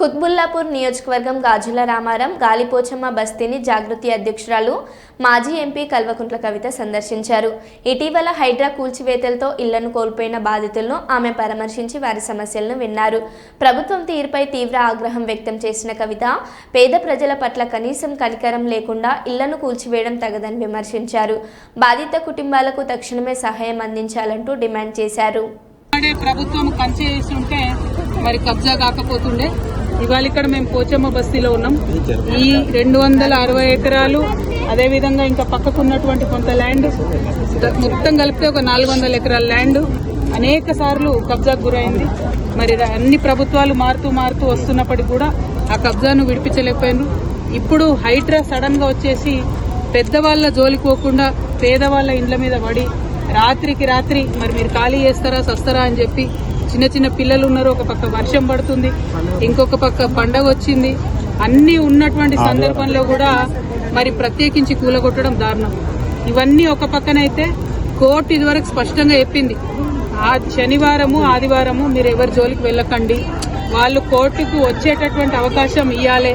కుత్బుల్లాపూర్ నియోజకవర్గం గాజుల రామారం గాలిపోచమ్మ బస్తీని జాగృతి అధ్యక్షురాలు మాజీ ఎంపీ కల్వకుంట్ల కవిత సందర్శించారు. ఇటీవల హైడ్రా కూల్చివేతలతో ఇళ్ళను కోల్పోయిన బాధితులను ఆమె పరామర్శించి వారి సమస్యలను విన్నారు. ప్రభుత్వం తీరుపై తీవ్ర ఆగ్రహం వ్యక్తం చేసిన కవిత పేద ప్రజల పట్ల కనీసం కనికరం లేకుండా ఇళ్ళను కూల్చివేయడం తగదని విమర్శించారు. బాధిత కుటుంబాలకు తక్షణమే సహాయం అందించాలంటూ డిమాండ్ చేశారు. ప్రభుత్వం కంచె ఉంటే మరి కబ్జా కాకపోతుండే ఇవాళ ఇక్కడ మేము పోచమ్మ బస్తీలో ఉన్నాం. ఈ రెండు వందల అరవై ఎకరాలు అదేవిధంగా ఇంకా పక్కకు ఉన్నటువంటి కొంత ల్యాండ్ మొత్తం కలిపితే ఒక నాలుగు వందల ఎకరాల ల్యాండ్. అనేక సార్లు కబ్జాకు గురైంది. మరి అన్ని ప్రభుత్వాలు మారుతూ మారుతూ వస్తున్నప్పటికీ కూడా ఆ కబ్జాను విడిపించలేకపోయినారు. ఇప్పుడు హైడ్రా సడన్గా వచ్చేసి పెద్దవాళ్ళ జోలికోకుండా పేదవాళ్ళ ఇండ్ల మీద పడి రాత్రికి రాత్రి మరి మీరు ఖాళీ చేస్తారా సస్తారా అని చెప్పి చిన్న చిన్న పిల్లలు ఉన్నారు ఒక పక్క వర్షం పడుతుంది ఇంకొక పక్క పండగ వచ్చింది. అన్ని ఉన్నటువంటి సందర్భంలో కూడా మరి ప్రత్యేకించి కూలగొట్టడం దారుణం. ఇవన్నీ ఒక పక్కనైతే కోర్టు ఇదివరకు స్పష్టంగా చెప్పింది. ఆ శనివారము ఆదివారము మీరు ఎవరి జోలికి వెళ్ళకండి. వాళ్ళు కోర్టుకు వచ్చేటటువంటి అవకాశం ఇవ్వాలి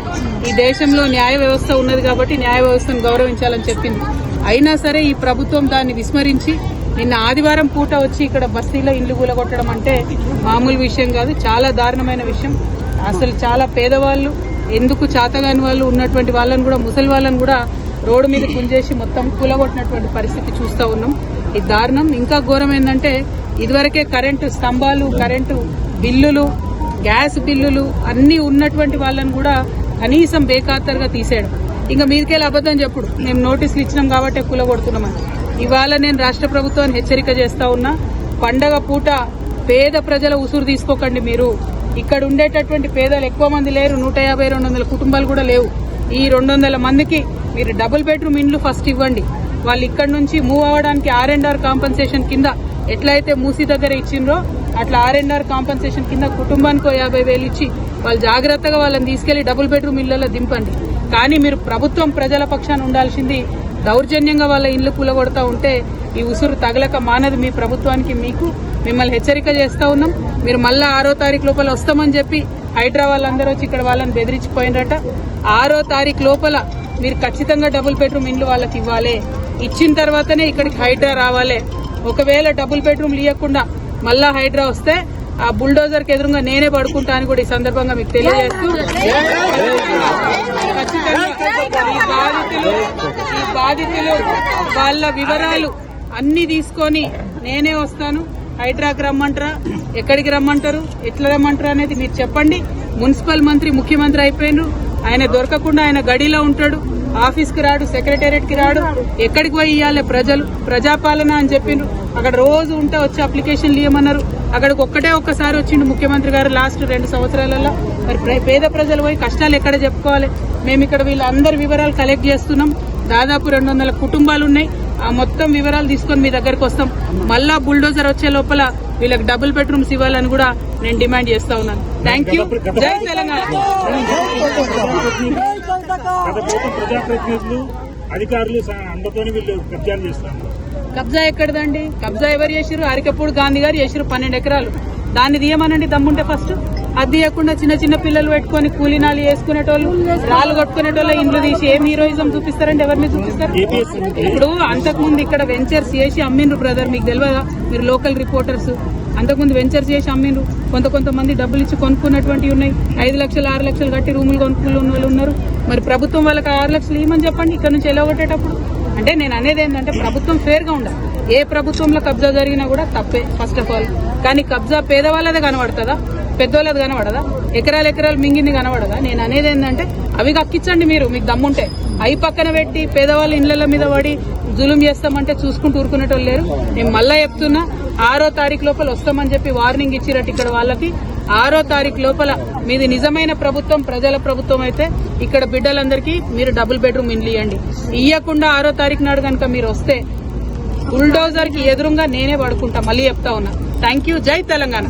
ఈ దేశంలో న్యాయ వ్యవస్థ ఉన్నది కాబట్టి న్యాయ వ్యవస్థను గౌరవించాలని చెప్పింది. అయినా సరే ఈ ప్రభుత్వం దాన్ని విస్మరించి నిన్న ఆదివారం పూట వచ్చి ఇక్కడ బస్తీలో ఇల్లు కూలగొట్టడం అంటే మామూలు విషయం కాదు. చాలా దారుణమైన విషయం. అసలు చాలా పేదవాళ్ళు ఎందుకు చాతగాని వాళ్ళు ఉన్నటువంటి వాళ్ళని కూడా ముసలి వాళ్ళని కూడా రోడ్డు మీద కుంజేసి మొత్తం కూలగొట్టినటువంటి పరిస్థితి చూస్తూ ఉన్నాం. ఈ దారుణం. ఇంకా ఘోరం ఏంటంటే ఇదివరకే కరెంటు స్తంభాలు కరెంటు బిల్లులు గ్యాస్ బిల్లులు అన్నీ ఉన్నటువంటి వాళ్ళని కూడా కనీసం బేఖాతరుగా తీసేయడం. ఇంకా మీదకెళ్ళి అబద్ధం చెప్పుడు? మేము నోటీసులు ఇచ్చినాం కాబట్టి కూలగొడుతున్నామని. ఇవాళ నేను రాష్ట్ర ప్రభుత్వాన్ని హెచ్చరిక చేస్తా ఉన్నా పండగ పూట పేద ప్రజల ఉసురు తీసుకోకండి మీరు. ఇక్కడ ఉండేటటువంటి పేదలు ఎక్కువ మంది లేరు నూట యాభై రెండు వందల కుటుంబాలు కూడా లేవు. ఈ రెండు వందల మందికి మీరు డబుల్ బెడ్రూమ్ ఇండ్లు ఫస్ట్ ఇవ్వండి. వాళ్ళు ఇక్కడ నుంచి మూవ్ అవ్వడానికి ఆర్ అండ్ ఆర్ కాంపన్సేషన్ కింద ఎట్లయితే మూసి దగ్గర ఇచ్చిండ్రో అట్లా ఆర్ అండ్ ఆర్ కాంపన్సేషన్ కింద కుటుంబానికి యాభై వేలు ఇచ్చి వాళ్ళు జాగ్రత్తగా వాళ్ళని తీసుకెళ్ళి డబుల్ బెడ్రూమ్ ఇళ్ళలో దింపండి. కానీ మీరు ప్రభుత్వం ప్రజల పక్షాన ఉండాల్సింది దౌర్జన్యంగా వాళ్ళ ఇల్లు కూలగొడతా ఉంటే ఈ ఉసురు తగలక మానదు మీ ప్రభుత్వానికి మీకు. మిమ్మల్ని హెచ్చరిక చేస్తా ఉన్నాం. మీరు మళ్ళా ఆరో తారీఖు లోపల వస్తామని చెప్పి హైడ్రా వాళ్ళందరూ వచ్చి ఇక్కడ వాళ్ళని బెదిరించిపోయినరట. ఆరో తారీఖు లోపల మీరు ఖచ్చితంగా డబుల్ బెడ్రూమ్ ఇండ్లు వాళ్ళకి ఇవ్వాలి. ఇచ్చిన తర్వాతనే ఇక్కడికి హైడ్రా రావాలి. ఒకవేళ డబుల్ బెడ్రూమ్ ఇవ్వకుండా మళ్ళా హైడ్రా వస్తే ఆ బుల్డోజర్కి ఎదురుగా నేనే పడుకుంటా అని కూడా ఈ సందర్భంగా మీకు తెలియజేస్తూ ఖచ్చితంగా బాధితులు బాధితులు వాళ్ళ వివరాలు అన్ని తీసుకొని నేనే వస్తాను. హైడ్రాకి రమ్మంటారా? ఎక్కడికి రమ్మంటారు? ఎట్లా రమ్మంటారు అనేది మీరు చెప్పండి. మున్సిపల్ మంత్రి ముఖ్యమంత్రి అయిపోయినారు ఆయన దొరకకుండా ఆయన గడిలో ఉంటాడు. ఆఫీస్కి రాడు సెక్రటేరియట్కి రాడు. ఎక్కడికి పోయి ఇవ్వాలి ప్రజలు? ప్రజాపాలన అని చెప్పిండ్రు అక్కడ రోజు ఉంటే వచ్చి అప్లికేషన్లు ఇవ్వమన్నారు అక్కడికి ఒక్కటే ఒక్కసారి వచ్చిండు ముఖ్యమంత్రి గారు లాస్ట్ రెండు సంవత్సరాలలో మరి ప్ర- పేద ప్రజలు పోయి కష్టాలు ఎక్కడ చెప్పుకోవాలి? మేము ఇక్కడ వీళ్ళందరి వివరాలు కలెక్ట్ చేస్తున్నాం. దాదాపు రెండు వందల కుటుంబాలు ఉన్నాయి ఆ మొత్తం వివరాలు తీసుకొని మీ దగ్గరకు వస్తాం. మళ్ళా బుల్డోజర్ వచ్చే లోపల వీళ్ళకి డబుల్ బెడ్రూమ్స్ ఇవ్వాలని కూడా నేను డిమాండ్ చేస్తా ఉన్నాను. థ్యాంక్ యూ జై తెలంగాణ. అధికారులు వీళ్ళు కబ్జాలు చేస్తారు కబ్జా ఎక్కడదండి? కబ్జా ఎవరు చేసిరు అరికపూడి గాంధీ గారు చేసిరు పన్నెండు ఎకరాలు. దాన్ని తీయమనండి దమ్ముంటే ఫస్ట్. అది తీయకుండా చిన్న చిన్న పిల్లలు పెట్టుకొని కూలీనాలు వేసుకునేటోళ్ళు రాళ్ళు కొట్టుకునేటోళ్ళ ఇండ్లు తీసి ఏం హీరోయిజం చూపిస్తారండి? ఎవరిని చూపిస్తారు? ఇప్పుడు అంతకుముందు ఇక్కడ వెంచర్స్ చేసి అమ్మిండ్రు బ్రదర్ మీకు తెలియదా? మీరు లోకల్ రిపోర్టర్స్. అంతకుముందు వెంచర్స్ చేసి అమ్మిండ్రు. కొంత కొంతమంది డబ్బులు ఇచ్చి కొనుక్కున్నటువంటివి ఉన్నాయి. ఐదు లక్షలు ఆరు లక్షలు కట్టి రూములు కొనుక్కున్న వాళ్ళు ఉన్నారు. మరి ప్రభుత్వం వాళ్ళకి ఆరు లక్షలు ఇవ్వమని చెప్పండి? ఇక్కడ నుంచి ఎలా కొట్టేటప్పుడు? అంటే నేను అనేది ఏంటంటే ప్రభుత్వం ఫేర్గా ఉండాలి. ఏ ప్రభుత్వంలో కబ్జా జరిగినా కూడా తప్పే ఫస్ట్ ఆఫ్ ఆల్ కానీ కబ్జా పేదవాళ్ళదే కనబడుతుందా? పెద్దవాళ్ళది కనబడదా? ఎకరాలు ఎకరాలు మింగింది కనబడదా? నేను అనేది ఏంటంటే అవి కక్కించండి మీరు మీకు దమ్ముంటే. అవి పక్కన పెట్టి పేదవాళ్ళ ఇండ్ల మీద పడి జులుం చేస్తామంటే చూసుకుంటూ ఊరుకునేటోళ్ళు లేరు. నేను మళ్ళా చెప్తున్నా ఆరో తారీఖు లోపల వస్తామని చెప్పి వార్నింగ్ ఇచ్చిరట్టు ఇక్కడ వాళ్ళకి. ఆరో తారీఖు లోపల మీది నిజమైన ప్రభుత్వం ప్రజల ప్రభుత్వం అయితే ఇక్కడ బిడ్డలందరికీ మీరు డబుల్ బెడ్రూమ్ ఇండ్లు ఇవ్వండి ఇయ్యకుండా ఆరో తారీఖు నాడు కనుక మీరు వస్తే బుల్డోజర్కి ఎదురుగా నేనే పడుకుంటా మళ్ళీ చెప్తా ఉన్నా. థ్యాంక్ యూ జై తెలంగాణ.